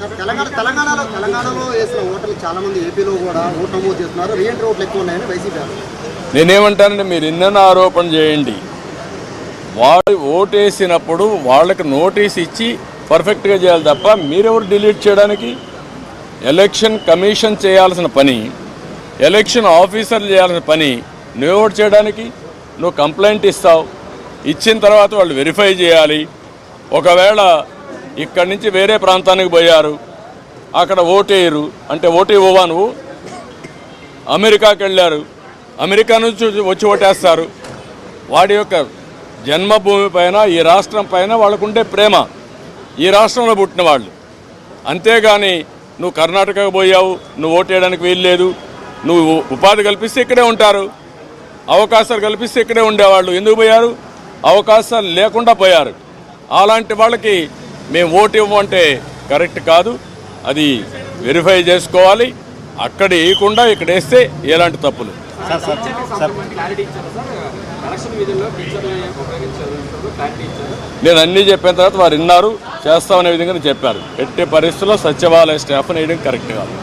తెలంగాణ తెలంగాణలో తెలంగాణలో వేసిన ఓటర్లు చాలా మంది ఏపీలో కూడా ఓటు నమోదు చేస్తున్నారు. రీఎంట్రీ ఓట్లు ఎక్కువ ఉన్నాయని వైసీపీ నేనేమంటానండి మీరు ఎన్నెన్న ఆరోపణ చేయండి. వాళ్ళు ఓటేసినప్పుడు వాళ్ళకి నోటీస్ ఇచ్చి పర్ఫెక్ట్గా చేయాలి తప్ప మీరెవరు డిలీట్ చేయడానికి? ఎలక్షన్ కమిషన్ చేయాల్సిన పని ఎలక్షన్ ఆఫీసర్లు చేయాల్సిన పని నువ్వు ఓటు చేయడానికి? నువ్వు కంప్లైంట్ ఇస్తావు. ఇచ్చిన తర్వాత వాళ్ళు వెరిఫై చేయాలి. ఒకవేళ ఇక్కడి నుంచి వేరే ప్రాంతానికి పోయారు. అక్కడ ఓటేయరు. అంటే ఓటు ఇవ్వవా నువ్వు? అమెరికాకి వెళ్ళారు అమెరికా నుంచి వచ్చి ఓటేస్తారు. వాడి యొక్క జన్మభూమి పైన ఈ రాష్ట్రం పైన వాళ్ళకుండే ప్రేమ. ఈ రాష్ట్రంలో పుట్టిన వాళ్ళు. అంతేగాని నువ్వు కర్ణాటకకు పోయావు నువ్వు ఓటేయడానికి వీల్లేదు. నువ్వు ఉపాధి కల్పిస్తే ఇక్కడే ఉంటారు. అవకాశాలు కల్పిస్తే ఇక్కడే ఉండేవాళ్ళు. ఎందుకు పోయారు? అవకాశాలు లేకుండా పోయారు. అలాంటి వాళ్ళకి మేము ఓటు ఇవ్వమంటే కరెక్ట్ కాదు. అది వెరిఫై చేసుకోవాలి. అక్కడ వేయకుండా ఇక్కడ వేస్తే ఎలాంటి తప్పులు? నేను అన్నీ చెప్పిన తర్వాత వారు విన్నారు. చేస్తామనే విధంగా చెప్పారు. ఎట్టి పరిస్థితుల్లో సచివాలయ స్టాఫ్ వేయడం కరెక్ట్ కాదు.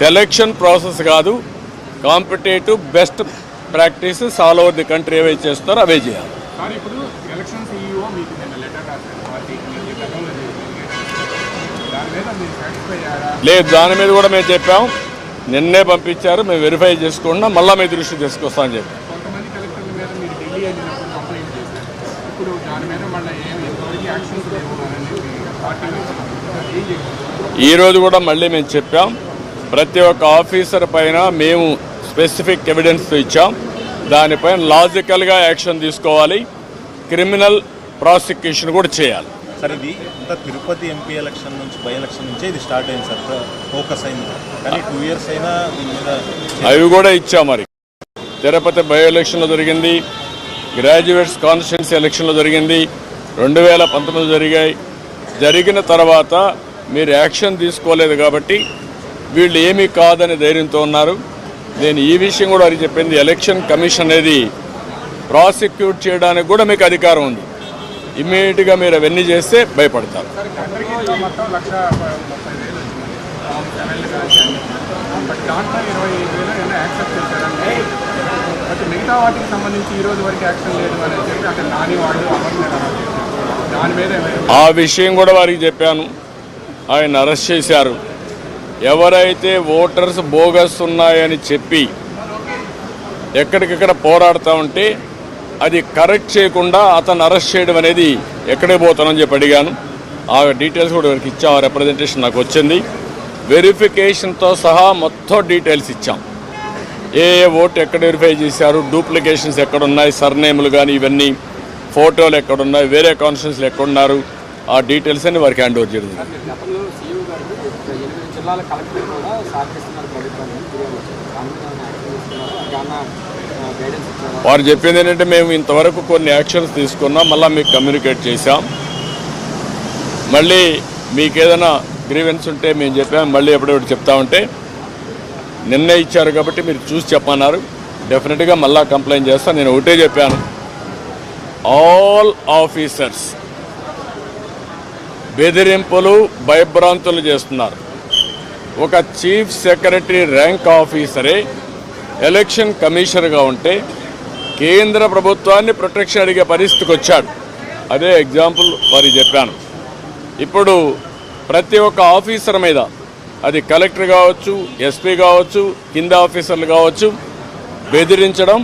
సెలక్షన్ ప్రాసెస్ కాదు. Competitive best practices all over the country ఏవైతే చేస్తారో అవే చేయాలి. లేదు దాని మీద కూడా మేము చెప్పాం. నిన్నే పంపించారు మేము వెరిఫై చేసుకున్నా మళ్ళీ మీ దృష్టి తీసుకొస్తామని చెప్పి. కొంతమంది కలెక్టర్ల మీద మీరు ఢిల్లీ వెళ్ళినప్పుడు కంప్లైంట్ చేశారు. ఇప్పుడు దాని మీద మళ్ళీ ఏమి ఎంతవరకు యాక్షన్స్ లేవు అని పార్టీ నుంచి ఏం చేస్తారు ఈ రోజు కూడా మళ్ళీ మేము చెప్పాం. ప్రతి ఒక్క ఆఫీసర్ పైన మేము స్పెసిఫిక్ ఎవిడెన్స్ ఇచ్చాం. దానిపైన లాజికల్గా యాక్షన్ తీసుకోవాలి. క్రిమినల్ ప్రాసిక్యూషన్ కూడా చేయాలి. సార్ ఇది ఇంత తిరుపతి ఎంపీ ఎలక్షన్ నుంచి బై ఎలక్షన్ నుంచే ఇది స్టార్ట్ అయింది సార్ ఫోకస్ అయింది. కానీ టూ ఇయర్స్ అయినా అవి కూడా ఇచ్చా మరి. తిరుపతి బై ఎలక్షన్లో జరిగింది గ్రాడ్యుయేట్స్ కాన్స్టిట్యున్సీ ఎలక్షన్లో జరిగింది రెండు వేల పంతొమ్మిది జరిగాయి. జరిగిన తర్వాత మీరు యాక్షన్ తీసుకోలేదు కాబట్టి వీళ్ళు ఏమీ కాదని ధైర్యంతో ఉన్నారు. నేను ఈ విషయం కూడా అది చెప్పింది ఎలక్షన్ కమిషన్ అనేది ప్రాసిక్యూట్ చేయడానికి కూడా మీకు అధికారం ఉంది. ఇమ్మీడియట్గా మీరు అవన్నీ చేస్తే భయపడతారు. మిగతా వాటికి సంబంధించి ఈ రోజు వరకు యాక్షన్ లేదు అని చెప్పి నాని దాని మీద ఆ విషయం కూడా వారికి చెప్పాను. ఆయన అరెస్ట్ చేశారు. ఎవరైతే ఓటర్స్ బోగస్ ఉన్నాయని చెప్పి ఎక్కడికక్కడ పోరాడుతూ ఉంటే అది కరెక్ట్ చేయకుండా అతను అరెస్ట్ చేయడం అనేది ఎక్కడే పోతానని చెప్పి అడిగాను. ఆ డీటెయిల్స్ కూడా వారికి ఇచ్చాం ఆ రిప్రజెంటేషన్ నాకు వచ్చింది. వెరిఫికేషన్తో సహా మొత్తం డీటెయిల్స్ ఇచ్చాం. ఏ ఏ ఓటు ఎక్కడ వెరిఫై చేశారు డూప్లికేషన్స్ ఎక్కడున్నాయి సర్నేములు కానీ ఇవన్నీ ఫోటోలు ఎక్కడున్నాయి వేరే కాన్స్టిట్యూన్సీలు ఎక్కడున్నారు ఆ డీటెయిల్స్ అన్ని వారికి హ్యాండ్ ఓవర్ చేయడం జరిగింది. జిల్లాల కలెక్టర్ కూడా వారు చెప్పింది ఏంటంటే మేము ఇంతవరకు కొన్ని యాక్షన్స్ తీసుకున్నాం మళ్ళీ మీకు కమ్యూనికేట్ చేశాం. మళ్ళీ మీకు ఏదైనా గ్రీవెన్స్ ఉంటే మేము చెప్పాం మళ్ళీ ఎప్పుడెప్పుడు చెప్తామంటే నిన్నే ఇచ్చారు కాబట్టి మీరు చూసి చెప్పన్నారు. డెఫినెట్గా మళ్ళా కంప్లైంట్ చేస్తాను నేను ఒకటే చెప్పాను. ఆల్ ఆఫీసర్స్ బెదిరింపులు భయభ్రాంతులు చేస్తున్నారు. ఒక చీఫ్ సెక్రటరీ ర్యాంక్ ఆఫీసరే ఎలక్షన్ కమిషనర్గా ఉంటే కేంద్ర ప్రభుత్వాన్ని ప్రొటెక్షన్ అడిగే పరిస్థితికి వచ్చాడు. అదే ఎగ్జాంపుల్ వారికి చెప్పాను. ఇప్పుడు ప్రతి ఒక్క ఆఫీసర్ మీద అది కలెక్టర్ కావచ్చు ఎస్పీ కావచ్చు కింద ఆఫీసర్లు కావచ్చు బెదిరించడం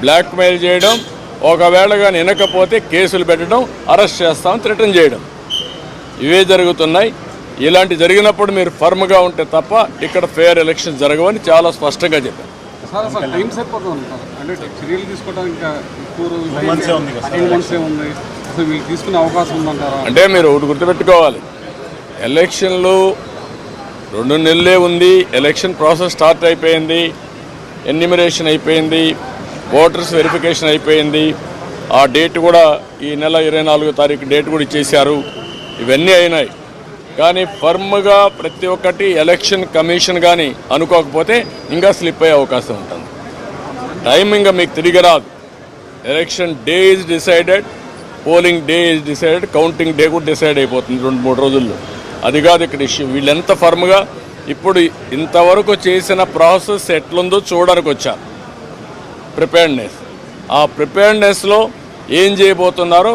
బ్లాక్మెయిల్ చేయడం ఒకవేళ కానీ వినకపోతే కేసులు పెట్టడం అరెస్ట్ చేస్తాం రిటర్న్ చేయడం. ఇవే జరుగుతున్నాయి. ఇలాంటి జరిగినప్పుడు మీరు ఫర్మ్గా ఉంటే తప్ప ఇక్కడ ఫేర్ ఎలక్షన్ జరగవని చాలా స్పష్టంగా చెప్పారు. సార్ అసలు టైం సరిపోతుంది సార్ అంటే చర్యలు తీసుకోవడానికి ఇంకా ఎక్కువ రోజులు మంత్సే ఉంది కదా టూ మంత్సే ఉంది? అసలు వీళ్ళు తీసుకునే అవకాశం ఉందంటారా? అంటే మీరు ఒకటి గుర్తుపెట్టుకోవాలి. ఎలక్షన్లు రెండు నెలలే ఉంది. ఎలక్షన్ ప్రాసెస్ స్టార్ట్ అయిపోయింది. ఎన్నిమిరేషన్ అయిపోయింది. ఓటర్స్ వెరిఫికేషన్ అయిపోయింది. ఆ డేట్ కూడా ఈ నెల ఇరవై నాలుగో తారీఖు డేట్ కూడా ఇచ్చేశారు. ఇవన్నీ అయినాయి. కానీ ఫర్మ్గా ప్రతి ఒక్కటి ఎలక్షన్ కమిషన్ కానీ అనుకోకపోతే ఇంకా స్లిప్ అయ్యే అవకాశం ఉంటుంది. టైం ఇంకా మీకు తిరిగి రాదు. Election day is decided polling day is decided counting day కూడా డిసైడ్ అయిపోతుంది రెండు మూడు రోజుల్లో. అది కాదు ఇక్కడ ఇష్యూ. వీళ్ళెంత ఫర్మ్గా ఇప్పుడు ఇంతవరకు చేసిన ప్రాసెస్ ఎట్లుందో చూడడానికి వచ్చారు. ప్రిపేర్డ్నెస్. ఆ ప్రిపేర్డ్నెస్లో ఏం చేయబోతున్నారో